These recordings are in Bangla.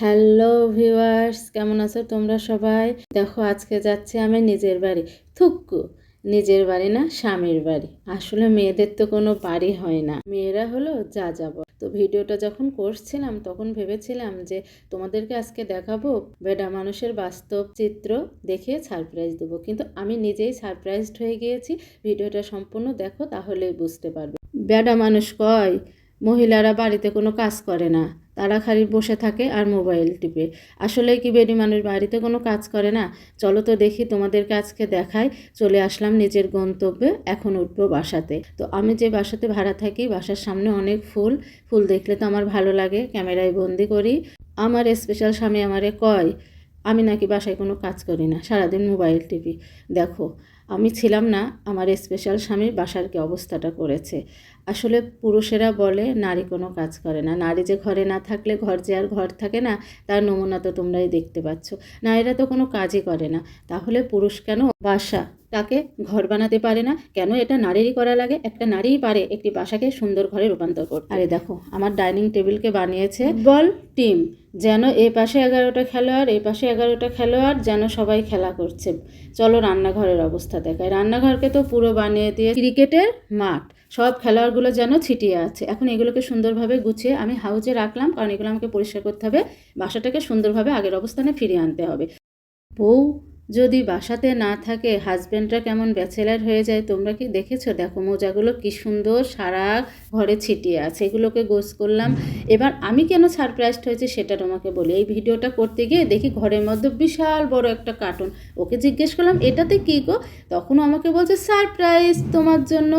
হ্যালো ভিউয়ার্স, কেমন আছো তোমরা সবাই? দেখো, আজকে যাচ্ছি আমি নিজের বাড়ি। থুক্কু, নিজের বাড়ি না, স্বামীর বাড়ি। আসলে মেয়েদের তো কোনো বাড়ি হয় না। মেয়েরা হলো যা যাব তো ভিডিওটা যখন করছিলাম, তখন ভেবেছিলাম যে তোমাদেরকে আজকে দেখাবো বেডা মানুষের বাস্তব চিত্র দেখে সারপ্রাইজ দেবো। কিন্তু আমি নিজেই সারপ্রাইজড হয়ে গিয়েছি। ভিডিওটা সম্পূর্ণ দেখো, তাহলেই বুঝতে পারবে। বেডা মানুষ কয়, মহিলারা বাড়িতে কোনো কাজ করে না। তারা খালি বসে থাকে আর মোবাইল টিপে। আসলে কি বেডি মানুষ বাড়িতে কোনো কাজ করে না? চলো তো দেখি তোমাদের আজকে দেখাই। চলে আসলাম নিজের গন্তব্যে, এখন উঠবো বাসাতে। তো আমি যে বাসাতে ভাড়া থাকি, বাসার সামনে অনেক ফুল। ফুল দেখলে তো আমার ভালো লাগে, ক্যামেরায় বন্দি করি। আমার স্পেশাল স্বামী আমারে কয় আমি নাকি বাসায় কোনো কাজ করি না, সারাদিন মোবাইল, টিভি। দেখো, আমি ছিলাম না, আমার স্পেশাল স্বামীর বাসার কি অবস্থাটা করেছে। আসলে পুরুষেরা বলে, নারী কোনো কাজ করে না। নারী যে ঘরে না থাকলে ঘর যে আর ঘর থাকে না, তার নমুনা তো তোমরাই দেখতে পাচ্ছ। নারীরা তো কোনো কাজই করে না। তাহলে পুরুষ কেন বাসা তাকে ঘর বানাতে পারে না। কেন এটা নারীরই করা লাগে? একটা নারীই পারে একটি বাসাকে সুন্দর ঘরে রূপান্তর করতে। আরে দেখো, আমার ডাইনিং টেবিলকে বানিয়েছে বল টিম। যেন এ পাশে এগারোটা খেলোয়াড় এই পাশে এগারোটা খেলোয়াড় যেন সবাই খেলা করছে। চলো রান্নাঘরের অবস্থা দেখায় রান্নাঘরকে তো পুরো বানিয়ে দিয়ে ক্রিকেটের মাঠ। সব খেলোয়াড়গুলো যেন ছিটিয়ে আছে। এখন এগুলোকে সুন্দরভাবে গুছিয়ে আমি হাউজে রাখলাম, কারণ এগুলো আমাকে পরিষ্কার করতে হবে। বাসাটাকে সুন্দরভাবে আগের অবস্থানে ফিরিয়ে আনতে হবে। বউ যদি বাসাতে না থাকে হাজব্যান্ডরা কেমন ব্যাচেলার হয়ে যায় তোমরা কি দেখেছ? দেখো মোজাগুলো কি সুন্দর, সারা ঘরে ছিটিয়ে আছে, এগুলোকে গোস করলাম। এবার আমি কেন সারপ্রাইজড হয়েছি সেটা তোমাকে বলি। এই ভিডিওটা করতে গিয়ে দেখি ঘরের মধ্যে বিশাল বড় একটা কার্টুন ওকে জিজ্ঞেস করলাম, এটাতে কী গো? তখনও আমাকে বলছে সারপ্রাইজ তোমার জন্য।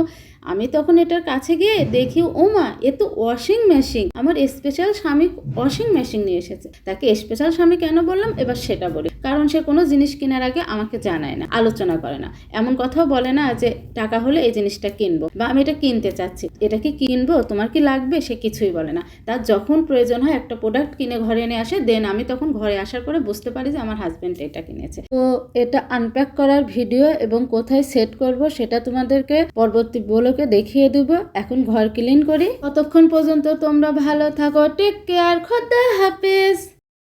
আমি তখন এটার কাছে গিয়ে দেখি ওমা এ তো ওয়াশিং মেশিন আমার স্পেশাল স্বামী ওয়াশিং মেশিন নিয়ে এসেছে। তাকে স্পেশাল স্বামী কেন বললাম? এবার সেটা বলি। কারণ সে কোনো জিনিস কেনার আগে আমাকে জানায় না, আলোচনা করে না। এমন কথাও বলে না যে টাকা হলে এই জিনিসটা কিনবো বা আমি এটা কিনতে চাচ্ছি। এটা কি কিনবো? তোমার কি লাগবে? সে কিছুই বলে না। তার যখন প্রয়োজন হয় একটা প্রোডাক্ট কিনে ঘরে এনে আসে দেন আমি তখন ঘরে আসার পরে বুঝতে পারি যে আমার হাজব্যান্ড এটা কিনেছে। তো এটা আনপ্যাক করার ভিডিও এবং কোথায় সেট করব সেটা তোমাদেরকে পরবর্তী ব্লকে দেখিয়ে দেবো। এখন ঘর ক্লিন করি। ততক্ষণ পর্যন্ত তোমরা ভালো থাকো। টেক কেয়ার খোদা হাফেজ।